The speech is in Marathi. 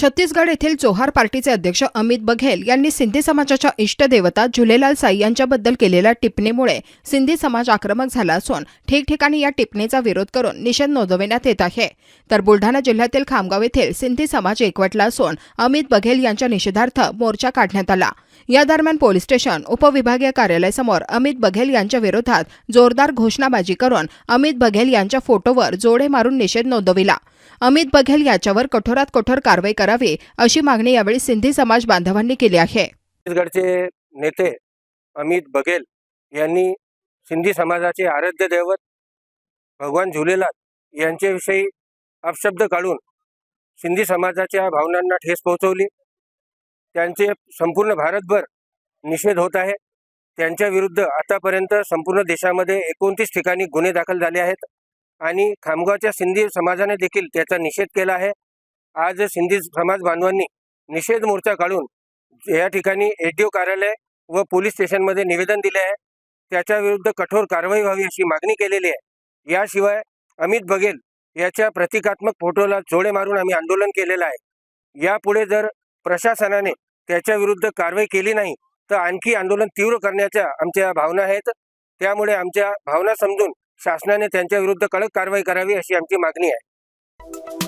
छत्तीसगड येथील जोहार पार्टीचे अध्यक्ष अमित बघेल यांनी सिंधी समाजाच्या इष्टदेवता झुलेलाल साई यांच्याबद्दल केलेल्या टिप्पणीमुळे सिंधी समाज आक्रमक झाला असून ठिकठिकाणी या टिप्पणीचा विरोध करून निषेध नोंदविण्यात येत आहे. तर बुलढाणा जिल्ह्यातील खामगाव येथील सिंधी समाज एकवटला असून अमित बघेल यांच्या निषेधार्थ मोर्चा काढण्यात आला. या दरम्यान पोलीस स्टेशन उपविभागीय कार्यालयासमोर अमित बघेल यांच्या विरोधात जोरदार घोषणाबाजी करून अमित बघेल यांच्या फोटोवर जोडे मारून निषेध नोंदविला. अमित बघेल याच्यावर कठोरात कठोर कारवाई करावी अशी मागणी यावेळी सिंधी समाज बांधवांनी केली आहे. छत्तीसगडचे नेते अमित बघेल यांनी सिंधी समाजाचे आराध्य दैवत भगवान झुलेलाल यांच्याविषयी अपशब्द काढून सिंधी समाजाच्या भावनांना ठेस पोहोचवली. त्यांचे संपूर्ण भारतभर निषेध होत आहे. त्यांच्या विरुद्ध आतापर्यंत संपूर्ण देशामध्ये एकोणतीस ठिकाणी गुन्हे दाखल झाले आहेत. आणि खामगावच्या सिंधी समाजाने देखील त्याचा निषेध केला आहे. आज सिंधी समाज बांधवांनी निषेध मोर्चा काढून या ठिकाणी एच कार्यालय व पोलीस स्टेशनमध्ये निवेदन दिले आहे. त्याच्या विरुद्ध कठोर कारवाई व्हावी अशी मागणी केलेली आहे. याशिवाय अमित बघेल याच्या प्रतिकात्मक फोटोला जोडे मारून आम्ही आंदोलन केलेलं आहे. यापुढे जर प्रशासनाने त्याच्या विरुद्ध कारवाई केली नाही तर आणखी आंदोलन तीव्र करण्याच्या आमच्या भावना आहेत. त्यामुळे आमच्या भावना समजून शासनाने त्यांच्या विरुद्ध कडक कारवाई करावी अशी आमची मागणी आहे.